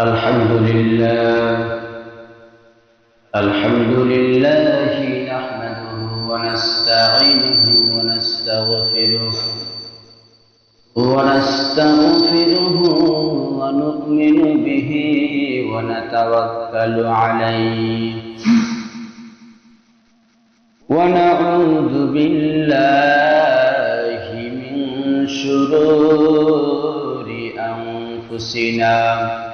الحمد لله. الحمد لله نحمده ونستعينه ونستغفره ونستغفره ونؤمن به ونتوكل عليه. ونعوذ بالله من شرور أنفسنا.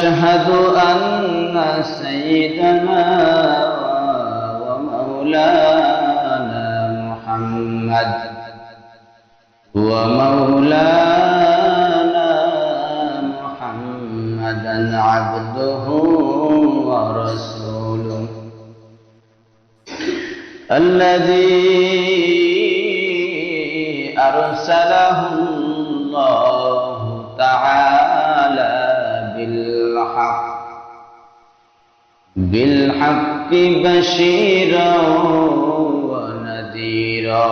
ونشهد أن سيدنا ومولانا محمد ومولانا محمدا عبده ورسوله الذي أرسله الله بالحق بالحق بشيرا ونذيرا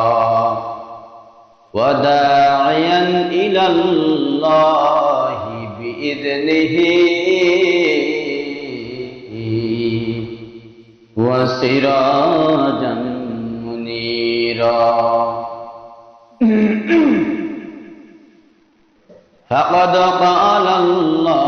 وداعيا إلى الله بإذنه وسراجا منيرا. فقد قال الله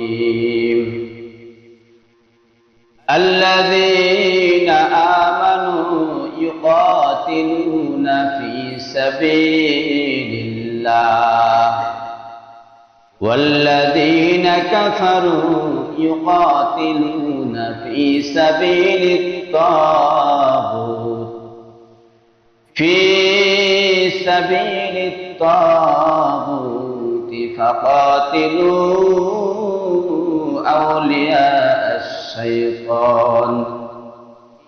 الرحيم. الذين آمنوا يقاتلون في سبيل الله. والذين كفروا يقاتلون في سبيل الطاغوت. في سبيل الطاغوت فقاتلوا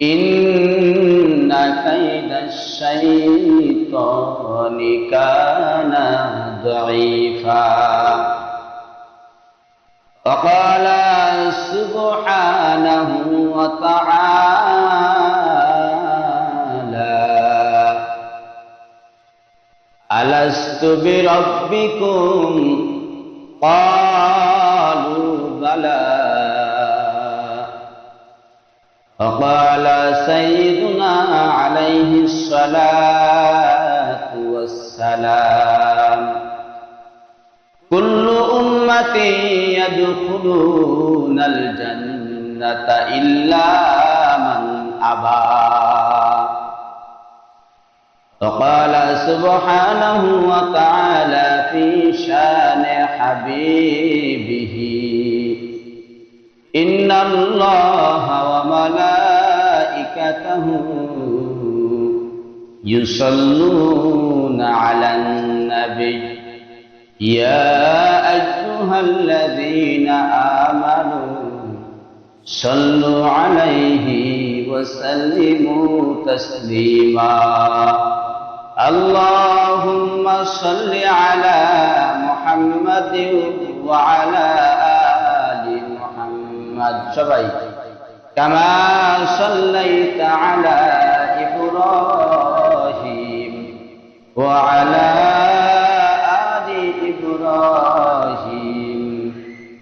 إن كيد الشيطان كان ضعيفا وقال سبحانه وتعالى ألست بربكم قالوا أمة يدخلون الجنة إلا من أبى وقال سبحانه وتعالى في شان حبيبه إن الله وملائكته يصلون على النبي يا أيها الذين آمنوا صلوا عليه وسلموا تسليما. اللهم صل على محمد وعلى آل محمد. سبعي كما صليت على إبراهيم وعلى آل إبراهيم.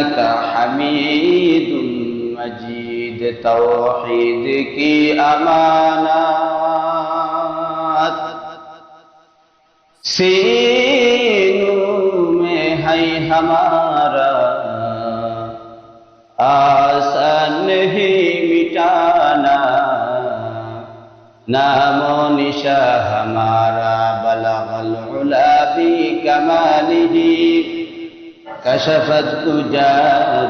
ইন্নাকা হামিদুম মাজিদ তাওহীদ কি আমানাত सीनू में है हमारा आसन ही मिटाना नामो निशा हमारा बलगल उला भी कमाली كشف الدجى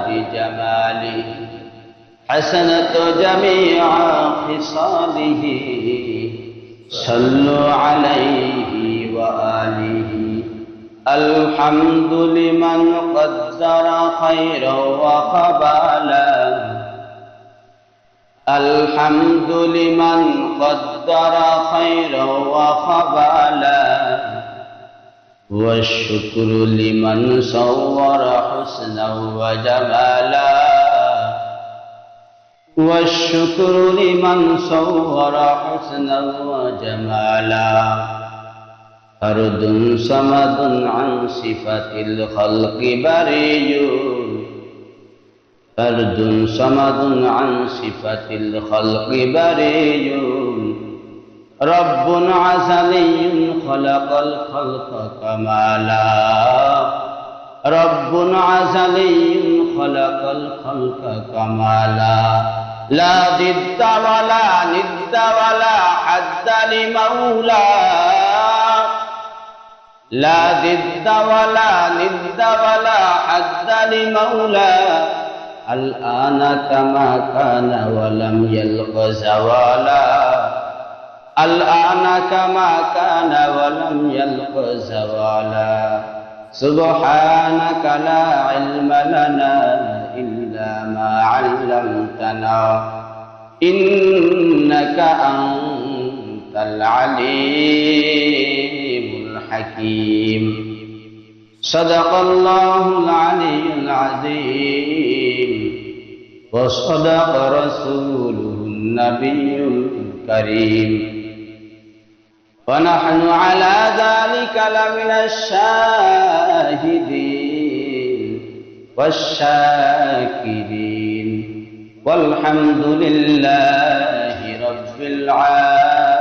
بجماله حسنت جميع خصاله. صلوا عليه وآله. الحمد لمن قدر خيرا وقبالا. الحمد لمن قدر خيرا وقبالا. والشكر لمن صور حسنا وجمالا والشكر لمن صور حسنا وجمالا فرد صمد عن صفة الخلق بري فرد صمد عن صفة الخلق بري رب عزلي خلق الخلق كمالا. رب عزلي خلق الخلق كمالا. لا ضد ولا ند ولا حد لمولى لا ضد ولا ند ولا حد لمولى الآن كما كان ولم يلق زوالا. الآن كما كان ولم يلق زوالا. سبحانك لا علم لنا إلا ما علمتنا. إنك أنت العليم الحكيم. صدق الله العلي العظيم. وصدق رسوله النبي الكريم. ونحن على ذلك لمن الشاهدين والشاكرين والحمد لله رب العالمين